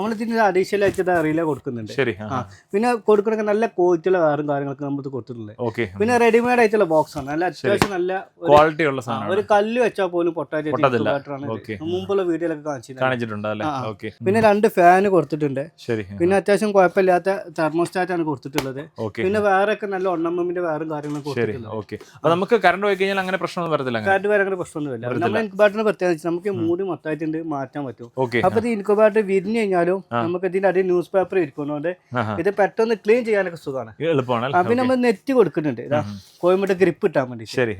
നമ്മൾ ഇതിന് അഡീഷണൽ ആയിട്ട് അറിയില്ല കൊടുക്കുന്നുണ്ട്. ശരി പിന്നെ കൊടുക്കണൊക്കെ നല്ല ക്വാളിറ്റിയുള്ള വേറും കാര്യങ്ങളൊക്കെ നമ്മൾ കൊടുത്തിട്ടുള്ളത് ഓക്കെ പിന്നെ റെഡിമെയ്ഡ് ആയിട്ടുള്ള ബോക്സ് ആണ്. നല്ല അത്യാവശ്യം നല്ല ക്വാളിറ്റി ഉള്ള സാധനം ഒരു കല്ല് വെച്ചാൽ പോലും പൊട്ടാറ്റ്. മുമ്പുള്ള വീഡിയോയിലൊക്കെ കാണിച്ചിട്ടുണ്ട്. പിന്നെ രണ്ട് ഫാന് കൊടുത്തിട്ടുണ്ട്. ശരി. പിന്നെ അത്യാവശ്യം കുഴപ്പമില്ലാത്ത തെർമോസ്റ്റാറ്റ് ആണ് കൊടുത്തിട്ടുള്ളത്. ഓക്കെ പിന്നെ വേറെ ഒക്കെ നല്ല ഒണ്ണമ്മിന്റെ വേറും കാര്യങ്ങളും അപ്പൊ നമുക്ക് കറണ്ട് പോയി കഴിഞ്ഞാൽ അങ്ങനെ പ്രശ്നമൊന്നും വരത്തില്ല കറണ്ട് വരെ അങ്ങനെ പ്രശ്നമൊന്നും വരില്ല നമ്മൾ ഇൻക്യുബേറ്ററിന് പ്രത്യേകിച്ച് നമുക്ക് മൂടി മൊത്തമായിട്ടുണ്ട് മാറ്റാൻ പറ്റും. അപ്പൊ ഇൻക്യുബേറ്റർ വിരിഞ്ഞു കഴിഞ്ഞാലും നമുക്ക് ഇതിന്റെ അടിയിൽ ന്യൂസ് പേപ്പർ ഇരിക്കുന്നതുകൊണ്ട് ഇത് പെട്ടെന്ന് ക്ലീൻ ചെയ്യാനൊക്കെ സുഖമാണ്. എളുപ്പമാണ് പിന്നെ നമ്മൾ നെറ്റ് കൊടുക്കുന്നുണ്ട്. ഇതാ കോയമ്പട്ട് ഗ്രിപ്പ് ഇട്ടാൻ വേണ്ടി ശരി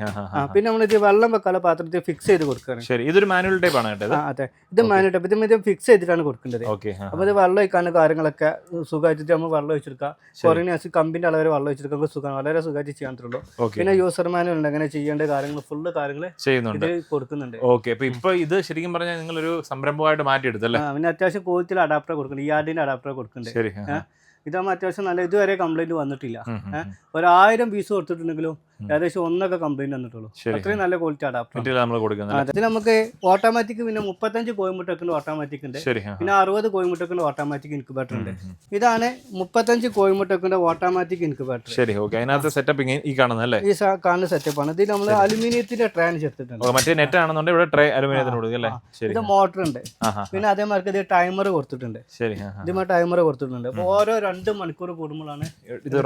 പിന്നെ നമ്മൾ ഇത് വെള്ളം വെക്കാനുള്ള പാത്രത്തിൽ ഫിക്സ് ചെയ്ത് കൊടുക്കുകയാണ്. ശരി ഇതൊരു മാനുവൽ ടൈപ്പ് ആണ് അതെ. ഇത് മാനിട്ട് ഇത് ഇത് ഫിക്സ് ചെയ്തിട്ടാണ് കൊടുക്കേണ്ടത് ഓക്കെ അപ്പൊ ഇത് വെള്ളം ഒഴിക്കാനും കാര്യങ്ങളൊക്കെ സുഖമായിട്ട് നമ്മൾ വെള്ളം ഒഴിച്ചെടുക്കാം കുറേ കമ്പിന്റെ അളവ് വെള്ളം ഒഴിച്ചെടുക്കാൻ സുഖമാണ്. വളരെ സുഖമായിട്ട് ചെയ്യാൻ പറ്റുള്ളൂ. പിന്നെ യൂസർ മാനുവൽ ഉണ്ട്. അങ്ങനെ ചെയ്യേണ്ട കാര്യങ്ങൾ ഫുള്ള് കാര്യങ്ങൾ ചെയ്യുന്നുണ്ട്. കൊടുക്കുന്നുണ്ട്. ഓക്കെ ഇപ്പൊ ഇത് ശരിക്കും പറഞ്ഞാൽ നിങ്ങൾ ഒരു സംരംഭമായിട്ട് മാറ്റിയെടുത്തല്ലേ? പിന്നെ അത്യാവശ്യം കോച്ചിൽ അഡാപ്റ്റർ കൊടുക്കുന്നുണ്ട് ഈ ആഡിന്റെ അഡാപ്റ്റർ കൊടുക്കുന്നുണ്ട്. ഇതാകുമ്പോൾ അത്യാവശ്യം നല്ല ഇതുവരെ കംപ്ലൈന്റ് വന്നിട്ടില്ല ഉം, ഉം, ഏ? ഉം. ഒരു ആയിരം പീസ് കൊടുത്തിട്ടുണ്ടെങ്കിലും ഏകദേശം ഒന്നൊക്കെ കംപ്ലൈന്റ് വന്നിട്ടുള്ളൂ. അത്രയും നല്ല ക്വാളിറ്റി അഡാപ്റ്റർ അതിൽ നമുക്ക് ഓട്ടോമാറ്റിക് പിന്നെ മുപ്പത്തഞ്ച് കോയമ്പുട്ടൊക്കെ ഓട്ടോമാറ്റിക് ഉണ്ട്. പിന്നെ അറുപത് കോയമ്പുട്ടൊക്കെ ഓട്ടോമാറ്റിക് ഇൻക്യുബേറ്റർ ഉണ്ട്. ഇതാണ് മുപ്പത്തഞ്ച് കോയമ്പുട്ടൊക്കെ ഓട്ടോമാറ്റിക് ഇൻക്യുബേറ്റർ ശരി ഓക്കെ. അതിനകത്ത് സെറ്റപ്പ് ഈ കാണുന്നത് അല്ലേ? ഈ കാണുന്ന സെറ്റപ്പ് ആണ്. ഇതിൽ നമ്മൾ അലുമിനിയത്തിന്റെ ട്രാൻ ചേർത്തിട്ടുണ്ട്. മറ്റേ നെറ്റ് ആണെന്നുണ്ടെങ്കിൽ ഇവിടെ ട്രേ അലുമിനിയത്തിന് കൊടുക്കും ഇത് മോട്ടർ ഉണ്ട്. പിന്നെ അതേമാർക്ക് ഇത് ടൈമർ കൊടുത്തിട്ടുണ്ട്. ശരി ഇതുമായി. ടൈമർ കൊടുത്തിട്ടുണ്ട്. ഓരോ രണ്ട് മണിക്കൂർ കൂടുമ്പോഴാണ് ഇത്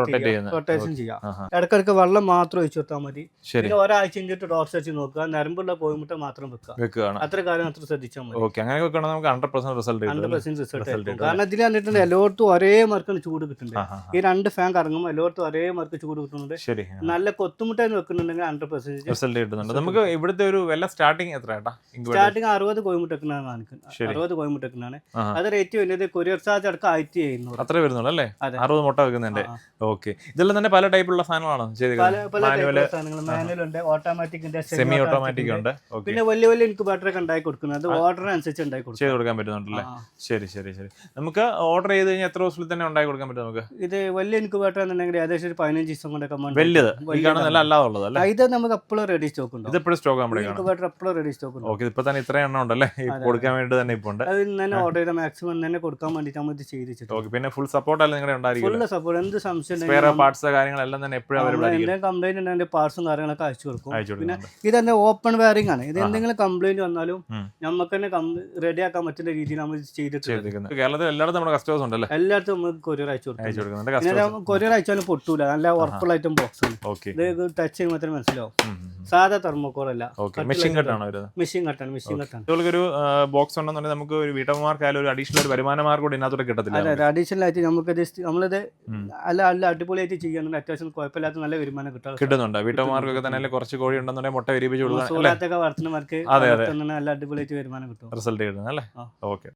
റൊട്ടേഷൻ ചെയ്യാം ഇടക്കിടക്ക് വെള്ളം മാത്രം ഒഴിച്ചു കൊടുത്താൽ മതി. പിന്നെ ഒരാഴ്ച കഴിഞ്ഞിട്ട് ഡോർ വെച്ച് നോക്കുക. നരമ്പുള്ള കോയിമുട്ട മാത്രം വെക്കുക. അത്ര കാര്യം അത്ര ശ്രദ്ധിച്ചാൽ മതി. ഓക്കെ അങ്ങനെ വെക്കണം നമുക്ക് hundred percent result hundred percent result കാരണം ഇതിൽ വന്നിട്ടുണ്ട് എല്ലായിടത്തും ഒരേ മാർക്കാണ് ചൂട് കിട്ടുന്നുണ്ട് ഈ രണ്ട് ഫാൻ കറങ്ങുമ്പോൾ എല്ലായിടത്തും ഒരേ മാർക്ക് ചൂട് കിട്ടുന്നുണ്ട്. ശരി നല്ല കൊത്തുമുട്ട വെക്കുന്നുണ്ടെങ്കിൽ ഹൺഡ്രഡ് പെർസെന്റ് റിസൾട്ട് കിട്ടുന്നുണ്ട്. നമുക്ക് ഇവിടുത്തെ ഒരു വില സ്റ്റാർട്ടിങ് എത്ര സ്റ്റാർട്ടിങ് അറുപത് കോയിമുട്ടക്കിനാണ് കാണിക്കുന്നത്. അറുപത് കോയിമുട്ടക്കിനാണ്. അത് റേറ്റ് വരുന്നത് കൊറിയർ ചാർജ് അടക്കം ആയിരത്തി എഴുന്നൂറ്. അത്രേ വരുന്നുള്ളൂ അല്ലേ. അറുപത് മുട്ട വെക്കുന്നുണ്ട്. ഓക്കെ. ഇതെല്ലാം തന്നെ പല ടൈപ്പുള്ള സാധനങ്ങളാണോ? പല മാനുവൽ ഉണ്ട്. ഓട്ടോമാറ്റിക് സെമി ഓട്ടോമാറ്റിക് ഉണ്ട്. പിന്നെ വലിയ വലിയ ഇൻക്യുബേറ്റർ ഒക്കെ ഉണ്ടായി കൊടുക്കുന്നത്. അത് അനുസരിച്ച് ഉണ്ടായി കൊടുക്കും. ചെയ്ത് കൊടുക്കാൻ പറ്റുന്നുണ്ടല്ലേ? ശരി ശരി ശരി. നമുക്ക് ഓർഡർ ചെയ്ത് കഴിഞ്ഞാൽ എത്ര ദിവസത്തിൽ തന്നെ ഉണ്ടായി കൊടുക്കാൻ പറ്റും നമുക്ക്? ഇത് വലിയ ഇൻക്യുബേറ്റർ എന്നുണ്ടെങ്കിൽ ഏകദേശം ഒരു പതിനഞ്ച് ദിവസം കൊണ്ടൊക്കെ വലിയത് അല്ലാതുള്ളത്. കാണുന്നതല്ല അല്ലാതെ ഉള്ളത് അല്ലേ? ഇത് നമുക്ക് എപ്പോഴും റെഡി സ്റ്റോക്ക് ഉണ്ട്. ഇത് എപ്പോഴും സ്റ്റോക്ക് ഇൻക്യുബേറ്റർ എപ്പോഴും റെഡി സ്റ്റോക്ക് ഉണ്ട്. ഓക്കെ ഇപ്പൊ തന്നെ ഇത്രയും എണ്ണം ഉണ്ടല്ലേ? കൊടുക്കാൻ വേണ്ടി തന്നെ ഇപ്പോൾ ഉണ്ട്. അത് തന്നെ ഓർഡർ ചെയ്ത മാക്സിമം തന്നെ കൊടുക്കാൻ വേണ്ടിയിട്ട് നമ്മൾ ഇത് ചെയ്തിട്ട് വെച്ചിട്ടുണ്ട് ഓക്കെ പിന്നെ ഫുൾ സപ്പോർട്ട് അല്ല നിങ്ങളുടെ ഉണ്ടായിരിക്കും ഫുൾ സപ്പോർട്ട് എന്ത് സംശയം പാർട്സ് കാര്യങ്ങളെല്ലാം തന്നെ എപ്പോഴും അവരുടെ ആയിരിക്കും. എന്തെങ്കിലും അതിന്റെ പാർട്സും കാര്യങ്ങളൊക്കെ അയച്ചു കൊടുക്കും. പിന്നെ ഇത് തന്നെ ഓപ്പൺ വയറിംഗ് ആണ്. ഇത് എന്തെങ്കിലും കംപ്ലൈന്റ് വന്നാലും. നമുക്ക് തന്നെ റെഡി ആക്കാൻ പറ്റുന്ന രീതിയിൽ നമ്മൾ ചെയ്തിട്ടുണ്ട്. കേരളത്തിൽ എല്ലായിടത്തും നമ്മുടെ കസ്റ്റമേഴ്സ് ഉണ്ടല്ലേ? എല്ലായിടത്തും നമുക്ക് കൊറിയർ അയച്ചു കൊടുക്കും. കൊറിയർ അയച്ചാലും പൊട്ടൂല. നല്ല ഉറപ്പുള്ള ഐറ്റം ബോക്സ് ഇത് ടച്ച് ചെയ്യുമ്പോൾ തന്നെ മനസ്സിലാവും. സാധാ തെർമോക്കോൾ അല്ല. മെഷീൻ കട്ടാണ് മെഷീൻ കട്ടാണ് മെഷീൻ കട്ടാണ് ഒരു ബോക്സ് ഉണ്ടെന്നുണ്ടെങ്കിൽ നമുക്ക് ഒരു വീട്ടമ്മമാർക്കായാലും ഒരു അഡീഷണൽ ഒരു വരുമാന മാർഗം കൂടി ഇതിനകത്തോടെ കിട്ടത്തില്ല. അതെ അഡീഷണൽ ആയിട്ട് നമുക്ക് ജസ്റ്റ് നമ്മളിത് അല്ല അല്ല അടിപൊളിയായിട്ട് ചെയ്യാൻ അത്യാവശ്യം കുഴപ്പമില്ലാത്ത നല്ല വരുമാനം കിട്ടാം. കിട്ടുന്നുണ്ട്. വീട്ടമ്മമാർക്കൊക്കെ തന്നെ കുറച്ച് കോഴി ഉണ്ടെന്നുണ്ടെങ്കിൽ മുട്ട വിരിപ്പിച്ച് കൊടുക്കാൻ അതെ, അതെ. നല്ല അടിപൊളിയായിട്ട് വരുമാനം കിട്ടും. റിസൾട്ട് കിട്ടുന്നു അല്ലേ. ഓക്കെ.